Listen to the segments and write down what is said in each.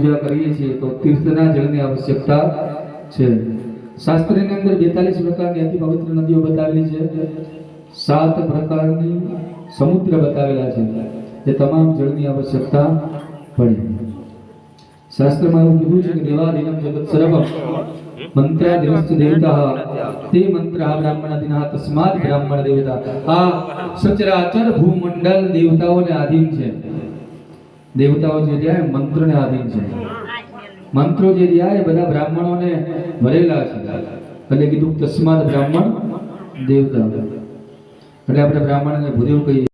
પૂજા કરીએ છીએ તો તીર્થના જળની આવશ્યકતા છે. શાસ્ત્રની અંદર બેતાલીસ પ્રકારની અતિ પવિત્ર નદીઓ બતાવેલી છે. સાત પ્રકારની સમુદ્ર બતાવેલા છે. એ તમામ જળની આવશ્યકતા પડી. શાસ્ત્રમાં એવું કીધું છે કે દેવાદિનમ જગત સર્વમ મંત્રાદિનસ્ત દેવતા. તે મંત્ર બ્રાહ્મણાદિન તસ્માત બ્રાહ્મણ દેવતા. આ સચરાચર ભૂમંડળ દેવતાઓને આધીન છે. દેવતાઓ જે રહ્યા એ મંત્રને આધીન છે. મંત્રો જે રહ્યા એ બધા બ્રાહ્મણોને ભરેલા છે. એટલે કીધું તસ્માદ બ્રાહ્મણ દેવતા. એટલે આપણે બ્રાહ્મણને ભૂદેવ કહીએ.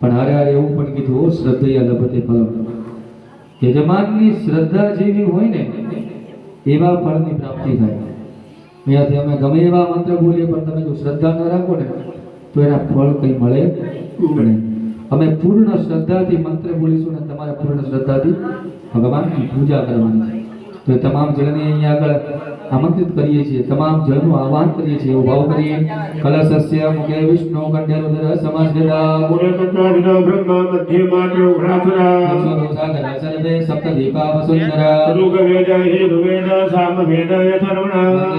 પણ હારે હારે એવું પણ કીધું હો શ્રદ્ધયા લભતે ફલમ. યજમાનની શ્રદ્ધા જેવી હોય ને એવા ફળની પ્રાપ્તિ થાય. અહીંયાથી અમે ગમે એવા મંત્ર બોલીએ પણ તમે જો શ્રદ્ધા ન રાખો ને તો એના ફળ કંઈ મળે નહીં. અમે પૂર્ણ શ્રદ્ધાથી મંત્ર બોલીશું અને તમારે પૂર્ણ શ્રદ્ધાથી ભગવાનની પૂજા કરવાની છે. તો તમામ જણને અહીંયા આગળ આમંત્રિત કરીએ છીએ તમામ જળનું આહ્વાન કરીએ છીએ એવો ભાવ કરીએ કલશસ્ય મુખે વિષ્ણુ કંઠેરુદર સમાજદા પુનઃતત્વાદિનો બ્રહ્મ મધ્ય માત્ર ઉઘ્રાસુરા સર્વે સપ્ત દીપા વસુંધરા ઋગ્વેદ યજુર્વેદ સામવેદ યથર્વણ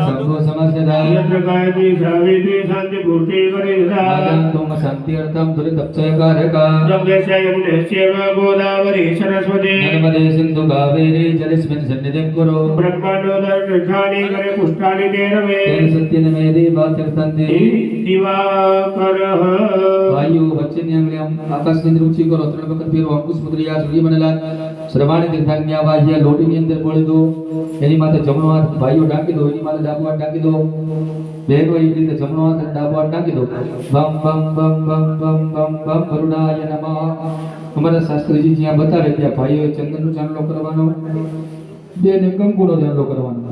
સંગો સમજદા યત્ર ગાયત્રી શ્રાવિત્રી શાંતિ પૂર્તિ પરિષદા આનંદમ શાંતિર્થમ દુરિતપ્સયકારકા જમ્યસ્ય યમુનેશ્ચૈવ ગોદાવરી સરસ્વતી નર્મદે સિંધુ કાવેરી જલેસ્મિન સન્નિધિં કુરુ બ્રહ્માંડો દર્શાની કરે પુષ્ટાની તે રમે તેન સત્યન મેદે વાચર્તંતે દિવાકરઃ વાયુ વચ્ચેની આંગળી આમ આકાશની અંદર ઊંચી કરો ત્રણ વખત ફેરવો અંકુશ મુદ્રિયા સૂર્ય મંડલા શ્રવાણી તીર્થાગ્ન્યા વાહ્ય લોટીની અંદર બોળી દો એની માથે જમણો હાથ ભાઈઓ ઢાંકી દો એની માથે ડાબો હાથ ઢાંકી દો બહેનો એવી રીતે જમણો હાથ અને ડાબો હાથ ઢાંકી દો બમ બમ બમ બમ બમ બમ બમ કરુણાય નમઃ અમારા શાસ્ત્રીજી જ્યાં બતાવે ત્યાં ભાઈઓએ ચંદનનો ચાંદલો કરવાનો બેને કંકુનો ધ્યાન કરવાનો.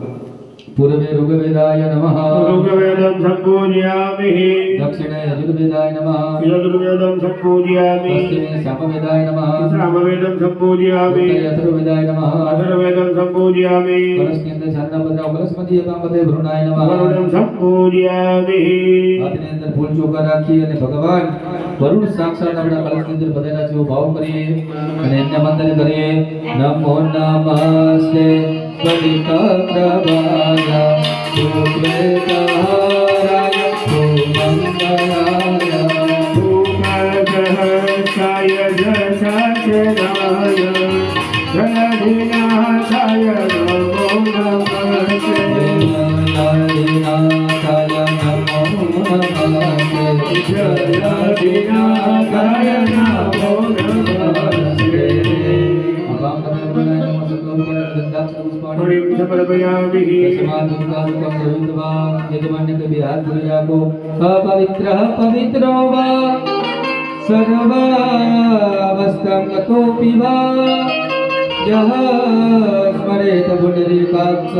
પૂર્વે ઋગવેદાય નમઃ. ઋગવેદં સંપૂર્યામિહિ દક્ષિણે યજુર્વેદાય નમઃ यजुर्वेदं सम्पूजयामि પશ્ચિમે સામવેદાય નમઃ सामवेदं सम्पूजयामि ઉત્તરે અથર્વવેદાય નમઃ अथर्वेदं सम्पूजयामि કળશની અંદર ચાંદલા પધરાવો કળશમાંથી એકાંબતે ભૃણાય નમઃ वरुणं सम्पूजयामि હાથની અંદર ફૂલ ચોખા રાખી અને ભગવાન વરુણ સાક્ષાત આપણા કળશની અંદર બધેલા જેવો ભાવ કરીએ અને એમને વંદન કરીએ નમો નમસ્તે સ્વલિતા પ્રભાય સુપ્રેતારાય कल्पयामि समादुकालुकं गोविन्दवा यजमान्यकविहारगुरुजा को अपवित्रः पवित्रो वा सर्वावस्थां गतोऽपि वा। यः स्मरेत पुनरेकाक्ष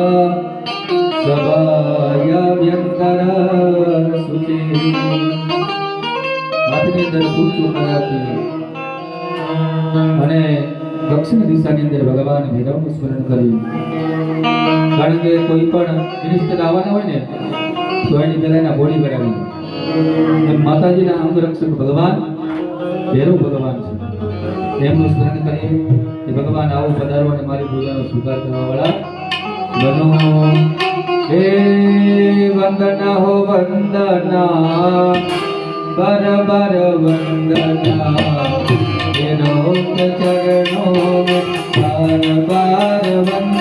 सवायव्यन्तरसुचे हाथ के अंदर दूध चूकना जाती है અને દક્ષિણ દિશાની અંદર ભગવાન ભૈરવનું સ્મરણ કર્યું કારણ કે કોઈ પણ મિનિસ્ટર આવવાના હોય ને, તો એની પહેલા એના બોડી કરાવી માતાજીના અંગરક્ષક ભગવાન, ભૈરવ ભગવાન છે. એમનું સ્મરણ કરીએ કે ભગવાન આવો પધારો અને મારી પૂજાનો સ્વીકાર કરવા વાળા બનો. હે વંદના હો વંદના, બર બર વંદના. તેરો ચરણો பாரவன்.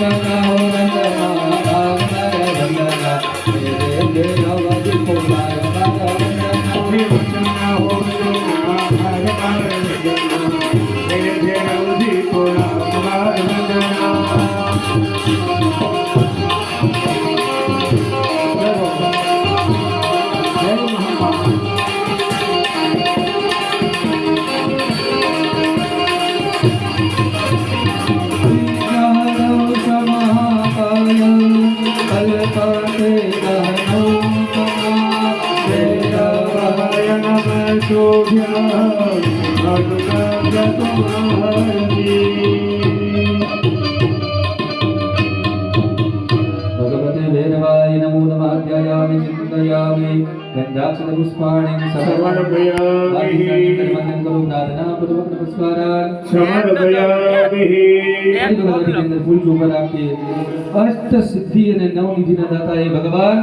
Bangkok. गन्धाक्षपुष्पाणि नमस्कारान् अष्ट સિદ્ધિ અને નવ નિધિના દાતા એ ભગવાન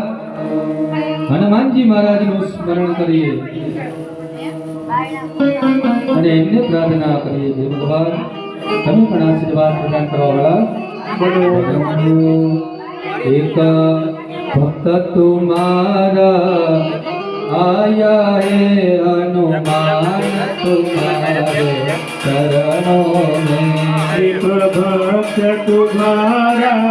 હનુમાનજી મહારાજનું સ્મરણ કરીએ અને એમને પ્રાર્થના કરીએ છીએ. ભગવાન, તમે પણ આશીર્વાદ પ્રદાન કરવા વાળા એક ભક્ત તુમારા આયા હે હનુમાન તુમારે ચરણો મેં પ્રભક્ત તુમારા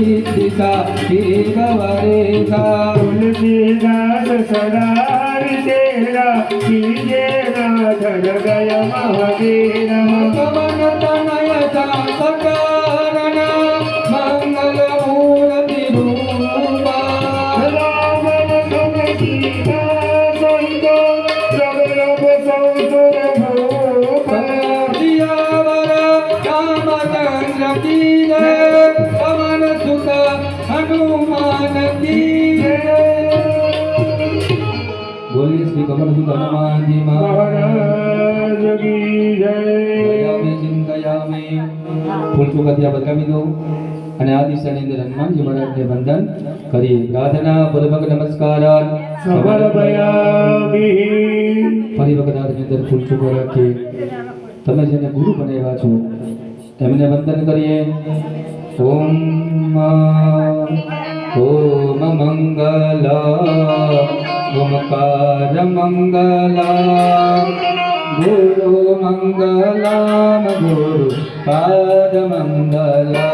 ऋतिका एक वरेखा फूल तेरा ससरा तेरा तेरा धर गया महादेरा कमन तनय तनय ફૂલ ચોકાથી બતાવી દઉં અને આ દિશાની અંદર હનુમાનજી મહારાજને વંદન કરીએ. પ્રાર્થના પૂર્વક નમસ્કાર. ફરી વખત હાથની અંદર ફૂલ ચોખો રાખીએ. તમે જેને ગુરુ બનાવ્યા છો, એમને વંદન કરીએ. ઓમ ઓમ મંગલ ઓમકાર મંગલ. गुरु मङ्गलाम गुरु पादमङ्गला।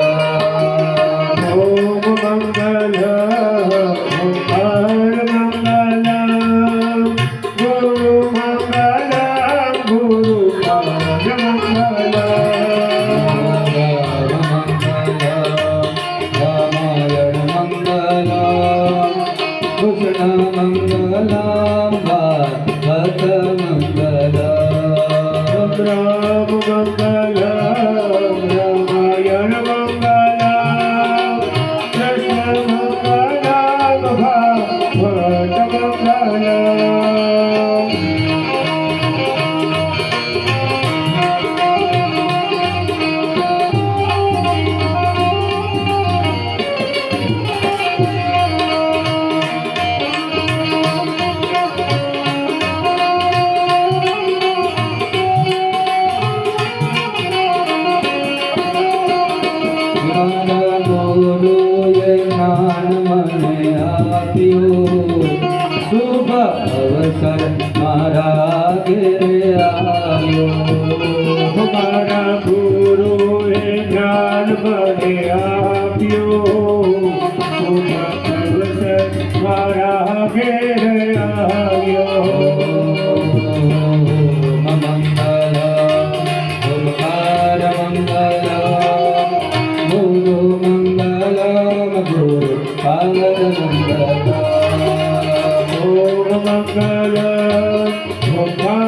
આવ્યો મારા ગુરુએ જ્ઞાન મને આપ્યું શુભ અવસર મારા ઘેર આવ્યો મંગલ ઓમકાર મંગલ ગુરુ મંગલ ગુરુ પાદ મંગલ ઓમ મંગલ ઓંકાર